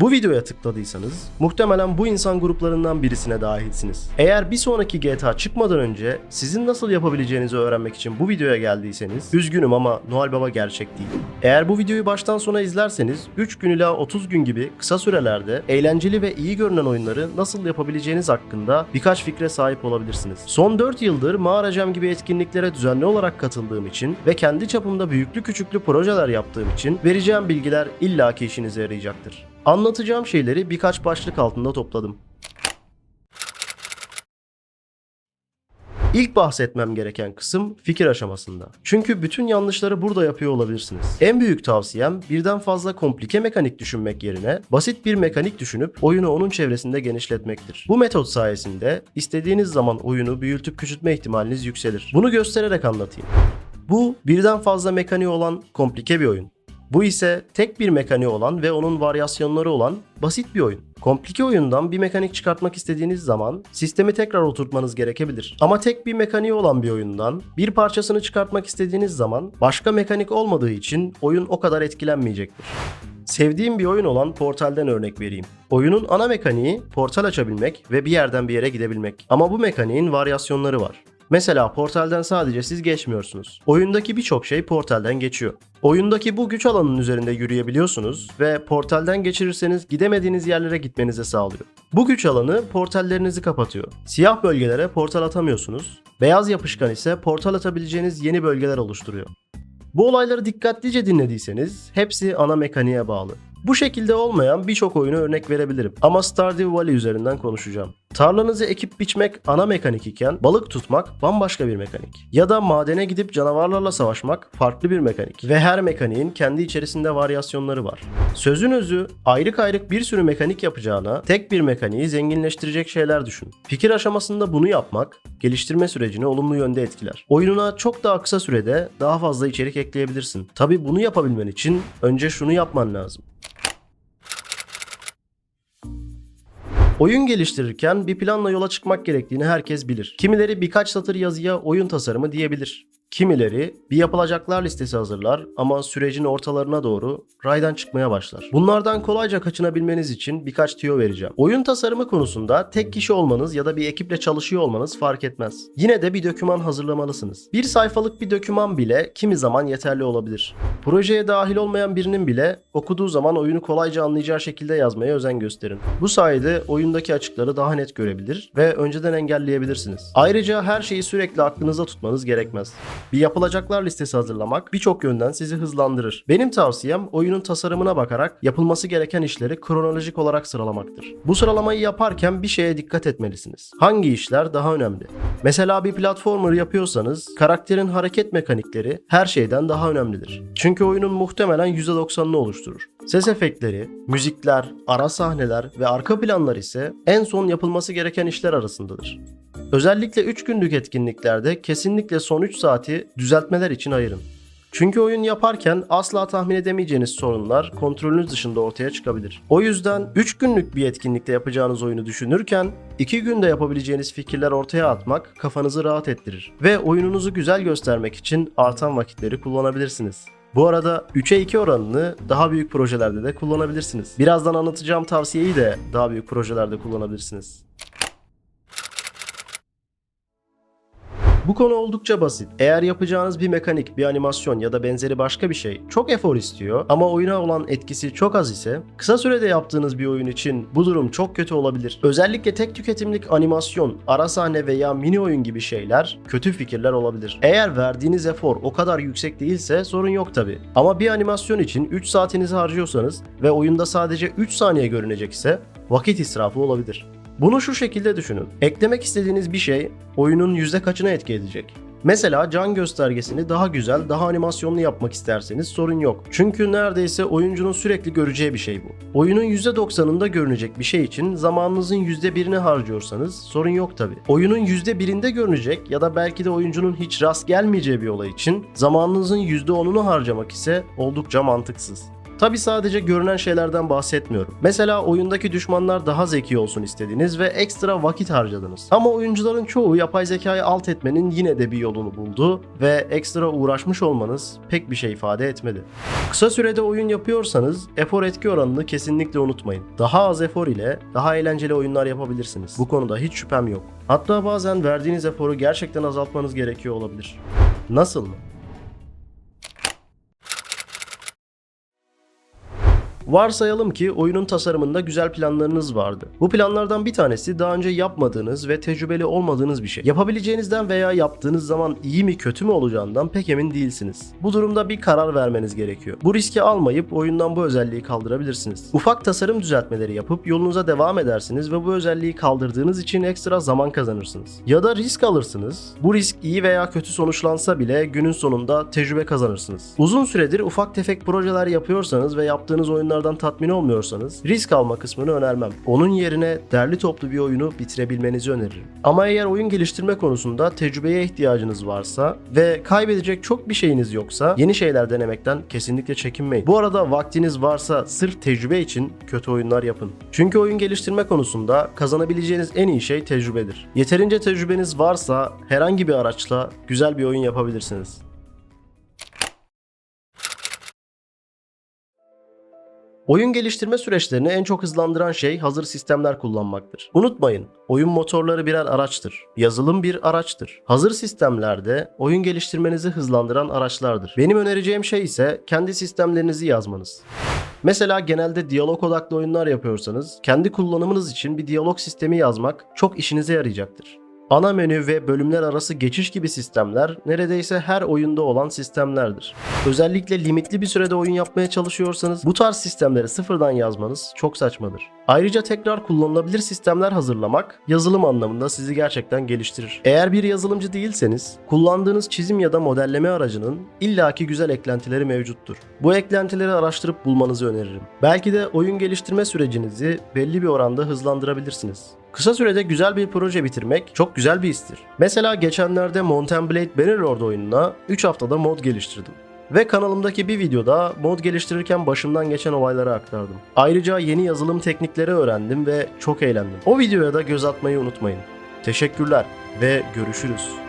Bu videoya tıkladıysanız muhtemelen bu insan gruplarından birisine dahilsiniz. Eğer bir sonraki GTA çıkmadan önce sizin nasıl yapabileceğinizi öğrenmek için bu videoya geldiyseniz üzgünüm ama Noel Baba gerçek değil. Eğer bu videoyu baştan sona izlerseniz 3 gün ila 30 gün gibi kısa sürelerde eğlenceli ve iyi görünen oyunları nasıl yapabileceğiniz hakkında birkaç fikre sahip olabilirsiniz. Son 4 yıldır Mağara Jam gibi etkinliklere düzenli olarak katıldığım için ve kendi çapımda büyüklü küçüklü projeler yaptığım için vereceğim bilgiler illaki işinize yarayacaktır. Anlatacağım şeyleri birkaç başlık altında topladım. İlk bahsetmem gereken kısım fikir aşamasında. Çünkü bütün yanlışları burada yapıyor olabilirsiniz. En büyük tavsiyem birden fazla komplike mekanik düşünmek yerine basit bir mekanik düşünüp oyunu onun çevresinde genişletmektir. Bu metot sayesinde istediğiniz zaman oyunu büyütüp küçültme ihtimaliniz yükselir. Bunu göstererek anlatayım. Bu birden fazla mekaniği olan komplike bir oyun. Bu ise tek bir mekaniği olan ve onun varyasyonları olan basit bir oyun. Komplike oyundan bir mekanik çıkartmak istediğiniz zaman sistemi tekrar oturtmanız gerekebilir. Ama tek bir mekaniği olan bir oyundan bir parçasını çıkartmak istediğiniz zaman başka mekanik olmadığı için oyun o kadar etkilenmeyecektir. Sevdiğim bir oyun olan Portal'den örnek vereyim. Oyunun ana mekaniği portal açabilmek ve bir yerden bir yere gidebilmek. Ama bu mekaniğin varyasyonları var. Mesela portalden sadece siz geçmiyorsunuz. Oyundaki birçok şey portalden geçiyor. Oyundaki bu güç alanının üzerinde yürüyebiliyorsunuz ve portalden geçirirseniz gidemediğiniz yerlere gitmenize sağlıyor. Bu güç alanı portallerinizi kapatıyor. Siyah bölgelere portal atamıyorsunuz. Beyaz yapışkan ise portal atabileceğiniz yeni bölgeler oluşturuyor. Bu olayları dikkatlice dinlediyseniz hepsi ana mekaniğe bağlı. Bu şekilde olmayan birçok oyunu örnek verebilirim ama Stardew Valley üzerinden konuşacağım. Tarlanızı ekip biçmek ana mekanik iken balık tutmak bambaşka bir mekanik. Ya da madene gidip canavarlarla savaşmak farklı bir mekanik. Ve her mekaniğin kendi içerisinde varyasyonları var. Sözün özü ayrık ayrık bir sürü mekanik yapacağına tek bir mekaniği zenginleştirecek şeyler düşün. Fikir aşamasında bunu yapmak geliştirme sürecini olumlu yönde etkiler. Oyununa çok daha kısa sürede daha fazla içerik ekleyebilirsin. Tabi bunu yapabilmen için önce şunu yapman lazım. Oyun geliştirirken bir planla yola çıkmak gerektiğini herkes bilir. Kimileri birkaç satır yazıya oyun tasarımı diyebilir. Kimileri bir yapılacaklar listesi hazırlar ama sürecin ortalarına doğru raydan çıkmaya başlar. Bunlardan kolayca kaçınabilmeniz için birkaç tüyo vereceğim. Oyun tasarımı konusunda tek kişi olmanız ya da bir ekiple çalışıyor olmanız fark etmez. Yine de bir doküman hazırlamalısınız. Bir sayfalık bir doküman bile kimi zaman yeterli olabilir. Projeye dahil olmayan birinin bile okuduğu zaman oyunu kolayca anlayacağı şekilde yazmaya özen gösterin. Bu sayede oyundaki açıkları daha net görebilir ve önceden engelleyebilirsiniz. Ayrıca her şeyi sürekli aklınızda tutmanız gerekmez. Bir yapılacaklar listesi hazırlamak birçok yönden sizi hızlandırır. Benim tavsiyem oyunun tasarımına bakarak yapılması gereken işleri kronolojik olarak sıralamaktır. Bu sıralamayı yaparken bir şeye dikkat etmelisiniz. Hangi işler daha önemli? Mesela bir platformer yapıyorsanız karakterin hareket mekanikleri her şeyden daha önemlidir. Çünkü oyunun muhtemelen %90'ını oluşturur. Ses efektleri, müzikler, ara sahneler ve arka planlar ise en son yapılması gereken işler arasındadır. Özellikle 3 günlük etkinliklerde kesinlikle son 3 saati düzeltmeler için ayırın. Çünkü oyun yaparken asla tahmin edemeyeceğiniz sorunlar kontrolünüz dışında ortaya çıkabilir. O yüzden 3 günlük bir etkinlikte yapacağınız oyunu düşünürken 2 günde yapabileceğiniz fikirler ortaya atmak kafanızı rahat ettirir ve oyununuzu güzel göstermek için artan vakitleri kullanabilirsiniz. Bu arada 3'e 2 oranını daha büyük projelerde de kullanabilirsiniz. Birazdan anlatacağım tavsiyeyi de daha büyük projelerde kullanabilirsiniz. Bu konu oldukça basit. Eğer yapacağınız bir mekanik, bir animasyon ya da benzeri başka bir şey çok efor istiyor ama oyuna olan etkisi çok az ise kısa sürede yaptığınız bir oyun için bu durum çok kötü olabilir. Özellikle tek tüketimlik animasyon, ara sahne veya mini oyun gibi şeyler kötü fikirler olabilir. Eğer verdiğiniz efor o kadar yüksek değilse sorun yok tabi. Ama bir animasyon için 3 saatinizi harcıyorsanız ve oyunda sadece 3 saniye görünecek ise vakit israfı olabilir. Bunu şu şekilde düşünün. Eklemek istediğiniz bir şey oyunun yüzde kaçına etki edecek? Mesela can göstergesini daha güzel, daha animasyonlu yapmak isterseniz sorun yok. Çünkü neredeyse oyuncunun sürekli göreceği bir şey bu. Oyunun %90'ında görünecek bir şey için zamanınızın %1'ini harcıyorsanız sorun yok tabi. Oyunun %1'inde görünecek ya da belki de oyuncunun hiç rast gelmeyeceği bir olay için zamanınızın %10'unu harcamak ise oldukça mantıksız. Tabi sadece görünen şeylerden bahsetmiyorum. Mesela oyundaki düşmanlar daha zeki olsun istediniz ve ekstra vakit harcadınız. Ama oyuncuların çoğu yapay zekayı alt etmenin yine de bir yolunu buldu ve ekstra uğraşmış olmanız pek bir şey ifade etmedi. Kısa sürede oyun yapıyorsanız efor etki oranını kesinlikle unutmayın. Daha az efor ile daha eğlenceli oyunlar yapabilirsiniz. Bu konuda hiç şüphem yok. Hatta bazen verdiğiniz eforu gerçekten azaltmanız gerekiyor olabilir. Nasıl mı? Varsayalım ki oyunun tasarımında güzel planlarınız vardı. Bu planlardan bir tanesi daha önce yapmadığınız ve tecrübeli olmadığınız bir şey. Yapabileceğinizden veya yaptığınız zaman iyi mi kötü mü olacağından pek emin değilsiniz. Bu durumda bir karar vermeniz gerekiyor. Bu riski almayıp oyundan bu özelliği kaldırabilirsiniz. Ufak tasarım düzeltmeleri yapıp yolunuza devam edersiniz ve bu özelliği kaldırdığınız için ekstra zaman kazanırsınız. Ya da risk alırsınız. Bu risk iyi veya kötü sonuçlansa bile günün sonunda tecrübe kazanırsınız. Uzun süredir ufak tefek projeler yapıyorsanız ve yaptığınız oyunlardan tatmin olmuyorsanız risk alma kısmını önermem. Onun yerine derli toplu bir oyunu bitirebilmenizi öneririm. Ama eğer oyun geliştirme konusunda tecrübeye ihtiyacınız varsa ve kaybedecek çok bir şeyiniz yoksa yeni şeyler denemekten kesinlikle çekinmeyin. Bu arada vaktiniz varsa sırf tecrübe için kötü oyunlar yapın. Çünkü oyun geliştirme konusunda kazanabileceğiniz en iyi şey tecrübedir. Yeterince tecrübeniz varsa herhangi bir araçla güzel bir oyun yapabilirsiniz. Oyun geliştirme süreçlerini en çok hızlandıran şey hazır sistemler kullanmaktır. Unutmayın, oyun motorları birer araçtır. Yazılım bir araçtır. Hazır sistemlerde oyun geliştirmenizi hızlandıran araçlardır. Benim önereceğim şey ise kendi sistemlerinizi yazmanız. Mesela genelde diyalog odaklı oyunlar yapıyorsanız, kendi kullanımınız için bir diyalog sistemi yazmak çok işinize yarayacaktır. Ana menü ve bölümler arası geçiş gibi sistemler neredeyse her oyunda olan sistemlerdir. Özellikle limitli bir sürede oyun yapmaya çalışıyorsanız bu tarz sistemleri sıfırdan yazmanız çok saçmadır. Ayrıca tekrar kullanılabilir sistemler hazırlamak yazılım anlamında sizi gerçekten geliştirir. Eğer bir yazılımcı değilseniz kullandığınız çizim ya da modelleme aracının illaki güzel eklentileri mevcuttur. Bu eklentileri araştırıp bulmanızı öneririm. Belki de oyun geliştirme sürecinizi belli bir oranda hızlandırabilirsiniz. Kısa sürede güzel bir proje bitirmek çok güzel bir histir. Mesela geçenlerde Mountain Blade Bannerlord oyununa 3 haftada mod geliştirdim. Ve kanalımdaki bir videoda mod geliştirirken başımdan geçen olayları aktardım. Ayrıca yeni yazılım teknikleri öğrendim ve çok eğlendim. O videoya da göz atmayı unutmayın. Teşekkürler ve görüşürüz.